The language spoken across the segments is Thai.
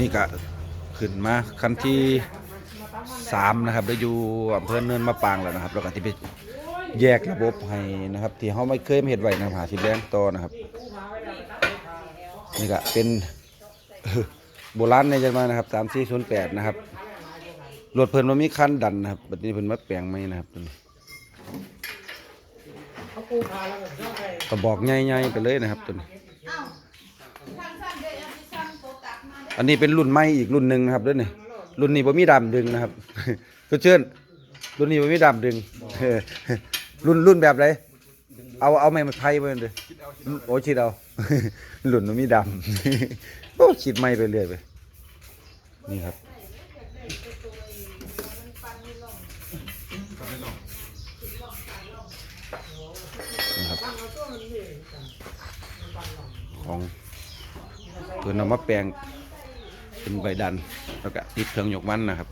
นี่ก็ขึ้นมาคันที่สามนะครับได้อยู่อำเภอเนินมะปางแล้วนะครับ แล้วก็ที่ไปแยกระบบให้นะครับ ที่เขาไม่เคยมาเห็ดไว้นะหาสิบแรงต่อนะครับ นี่ก็เป็นโบราณในจังหวัดนะครับสามสี่ศูนย์แปดนะครับรถเพิ่นมันมีคันดันนะครับบัดนี้เพิ่นมาแปลงไหมนะครับตัวนี้กระบอกใหญ่ๆไปเลยนะครับตัวนี้ อันนี้เป็นรุ่นใหม่อีกรุ่นหนึ่งนะครับด้วยนี่รุ่นนี้บ่มีดำดึงนะครับ ก็เชิญรุ่นนี้บ่มีดำดึงเออรุ่นรุ่นแบบไรเอาเอาไม้มาไพ่ไปเลยโอ้ชิดเอารุ่นบ่มีดำโอ้ชิดไม้ไปเรื่อยไปนี่ครับนี่ครับของเพื่อนเอามาแปลง เป็นใบดัน แล้วก็ติดเครื่องยกมันนะครับ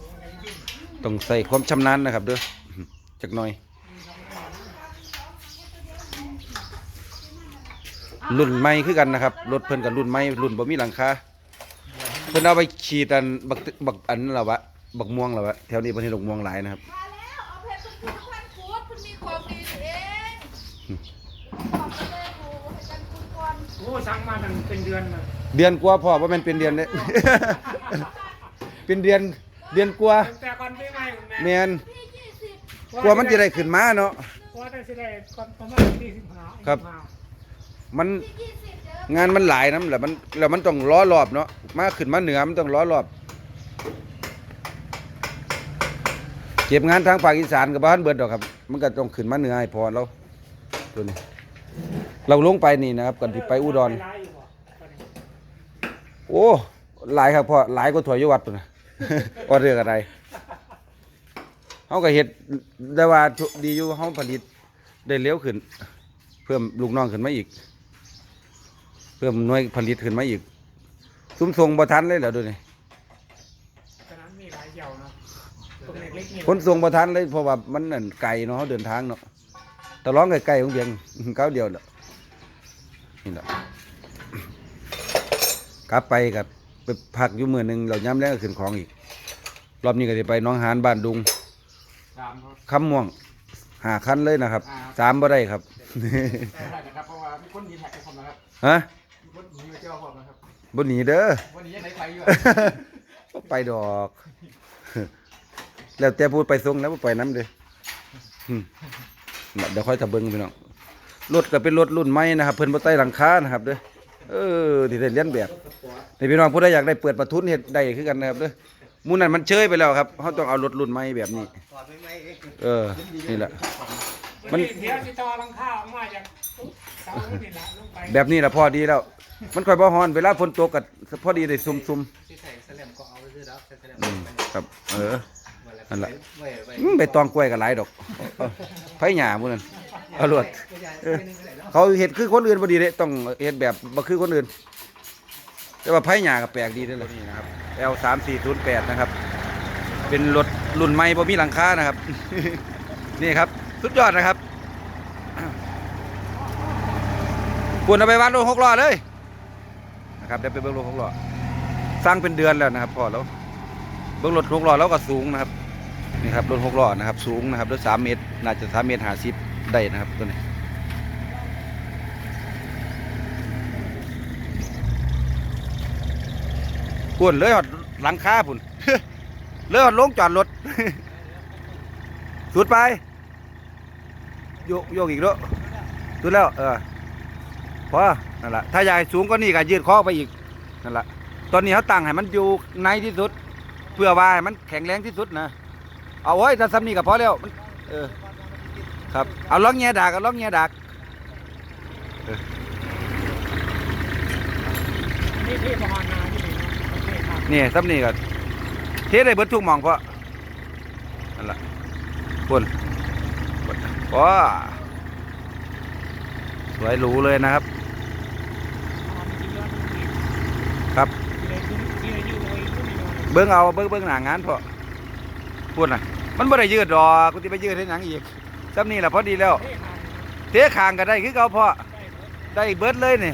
ต้องใส่ความชำนาญนะครับเด้อจักหน่อยรุ่นใหม่คือกันนะครับรถเพิ่นกับรุ่นใหม่รุ่นบ่มีหลังคาเพิ่นเอาไปฉีดอันบักตึบักอันนั่นล่ะวะบักม่วงล่ะวะแถวนี้เพิ่นให้ดอกม่วงหลายนะครับมาแล้วเอาเพชรคุณคุณท่านคูดคุณมีของดีเองขอบคุณเลยโหให้กันคุณก่อนโอ้สั่งมาตั้งเป็นเดือนเลย เดือนกว่าพอบ่แม่นเป็นเดือนเด้เป็นเดือนเดือนกว่าตั้งแต่ก่อนปีใหม่คุณแม่แม่นพี่ยี่สิบกว่ามันจะได้ขึ้นมาเนาะว่าแต่สิได้ก่อนประมาณที่สิบห้าครับยี่สิห้ามันพี่ยี่สิบเด้องานมันหลายน้ำแหละมันแล้วมันต้องล้อรอบเนาะมาขึ้นมาเหนือมันต้องล้อรอบ เก็บงานทางภาคอีสานกับบ้านเบิดดอกครับ มันก็ต้องขึ้นมาเหนือให้พอเราตัวนี้ เราลงไปนี่นะครับก่อนที่ไปอุดร หลายอยู่บ่ตอนนี้ โอ้หลายครับพ่อหลายกว่าถวยอยวัดตัวนะออเรืออะไรเขาก็เฮ็ดได้ว่าดีอยู่เขาผลิตได้เร็วขึ้น เพิ่มลูกน้องขึ้นมาอีก เพิ่มหน่วยผลิตขึ้นมาอีก ซุ้มทรงบ่ทันเลยเหรอดูนี่ตอนนั้นมีหลายเหี่ยวเนาะตรงเล็กๆนี่ขนส่งบ่ทันเลยเพราะว่ามันนั่นไกลเนาะเขาเดินทางเนาะตะร้องไกลๆของเบียงก้าวเดียวเนาะนี่แหละ กลับไปกับไปพักอยู่มื้อหนึงเราย้ำแล้วก็ขึ้นของอีก รอบนี้ก็จะไปหน้องหานบ้านดุงสามครับ คำม่วงหาคันเลยนะครับสามบ่ได้ครับได้นะครับ เพราะว่ามีคนหนีแท็กไปคนนะครับฮะมีคนหนีไปเที่ยวคนนะครับ บ่หนีเด้อ วันนี้ยังไหนไปอยู่บ่ไปดอก แล้วแต่พูดไปส่งแล้วบ่ไปน้ำเด้ออืมเดี๋ยวค่อยถ้าเบิ่งพี่น้องรถก็เป็นรถรุ่นใหม่นะครับ เพิ่นบ่ใต้หลังคานะครับเด้อ เออที่ได้เรียนแบบนี่พี่น้องผู้ใดอยากได้เปิดประทุนเฮ็ดได้คือกันนะครับเด้อหมูนั้นมันเชยไปแล้วครับเฮาต้องเอารถรุ่นใหม่แบบนี้เออ นี่แหละ มันนเดี๋ยวสิต่อหลังคาออกมาจากเสานี่แหละลงไปแบบนี้ล่ะพอดีแล้ว มันค่อยบ่ฮ้อนเวลาฝนตกก็พอดีได้ซุ่มที่ใส่แสลมก็เอาไปซื้อแล้วใส่แสลมๆอืมครับ เออ นั่นแหละ ไว้ไว้ อืมใบตองกล้วยก็หลายดอกเอาไผหญ้าหมู่นั้น เอารวดเออเขาเฮ็ดคือคนอื่นบ่ดีเด้ต้องเฮ็ดแบบบ่คือคนอื่น แต่ว่าไผหญ้าก็แปลกดีเด้อล่ะนี่นะครับ L3408 นะครับ เป็นรถรุ่นใหม่บ่มีหลังคานะครับ นี่ครับ สุดยอดนะครับควรเอาไปวัดรถหกล้อเลยนะครับได้ไปเบิ่งรถหกล้อสร้างเป็นเดือนแล้วนะครับพอแล้วเบิ่งรถหกล้อแล้วก็สูงนะครับนี่ครับรถหกล้อนะครับ สูงนะครับด้วยสามเมตร น่าจะสามเมตรห้าสิบ ได้นะครับตัวนี้กวนเลยหอดหลังคาพุ่นเลยหอดลงจอดรถสุดไปโยกโยกอีกแล้วสุดแล้ว เออพอนั่นแหละถ้าอยากสูงก็นี่ก็ยืดคอไปอีกนั่นแหละตอนนี้เขาตั้งให้มันอยู่ในที่สุด เพื่อว่าให้มันแข็งแรงที่สุดนะเอาไว้ถ้าซ้ำนี่ก็พอแล้วมันเออ ครับเอาล็อกแง่ดากเอาล็อกแง่ดากนี่ที่ประมาณนาที่นี่ครับนี่ซ้ำนี่ก็เทได้เบิดทุกมองเพราะนั่นแหละคนว้าสวยหรูเลยนะครับ ครับ เบิ้งเอาเบิ้งเบิ้งหน้างานพอพูดนะมันไม่ได้ยืดดอกกูจะไปยืดให้หนังอีก ซ้ำนี่แหละพอดีแล้ว เทคางก็ได้คือเขาพอได้เบิดเลยนี่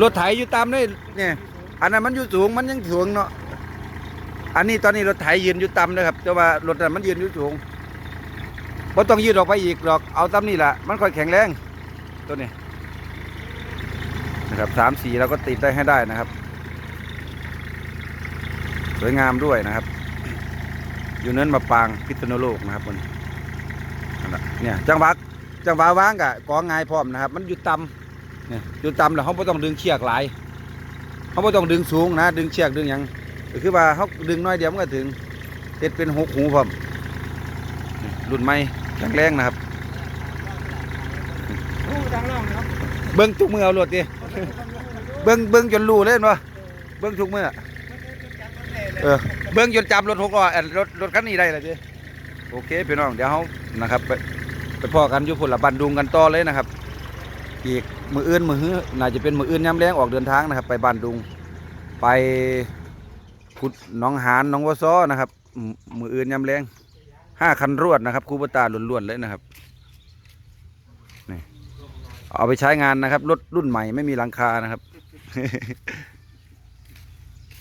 รถไถอยู่ตามนี่เนี่ยอันนั้นมันอยู่สูงมันยังสูงเนาะอันนี้ตอนนี้รถไถยืนอยู่ต่ำนะครับแต่ว่ารถนั้นมันยืนอยู่สูงบ่ต้องยืดออกไปอีกหรอกเอาต่ำนี่แหละมันค่อยแข็งแรงตัวนี้นะครับสามสีเราก็ติดได้ให้ได้นะครับ สวยงามด้วยนะครับ อยู่เนินมาปางพิษณุโลกนะครับมัน เนี่ยจังหวะจังหวะวางกะกองงายพร้อมนะครับ มันอยู่ต่ำเนี่ยอยู่ต่ำแล้วเขาไม่ต้องดึงเชือกหลายเขาไม่ต้องดึงสูงนะ ดึงเชือกดึงหยังก็คือว่าเขาดึงน้อยเดียวมันก็ถึงเต็ดเป็นหกหูพร้อมนี่รุ่นใหม่แข็งแรงนะครับโอ้ดังล่องเนาะเบิ้งทุกมือเอาโลดดิเบิ้งเบิ้งจนรู้เลยเห็นบ่เบิ้งทุกมือเออเบิ้งจนจำรถหกล้อเอ่อรถรถคันนี้ได้เลยดิโอเคพี่น้องเดี๋ยวเขา นะครับ ไปไปพอกันอยู่พุ่นละบันดุงกันต่อเลยนะครับ อีกมืออื่นมือฮื้อน่าจะเป็นมืออื่นย้ำแรงออกเดินทางนะครับ ไปบ้านดุง ไปพุดน้องหานน้องวซ้อนะครับ มืออื่นย้ำแรงห้าคันรวดนะครับคูปตาล้วนๆเลยนะครับเอาไปใช้งานนะครับรถรุ่นใหม่ไม่มีหลังคานะครับ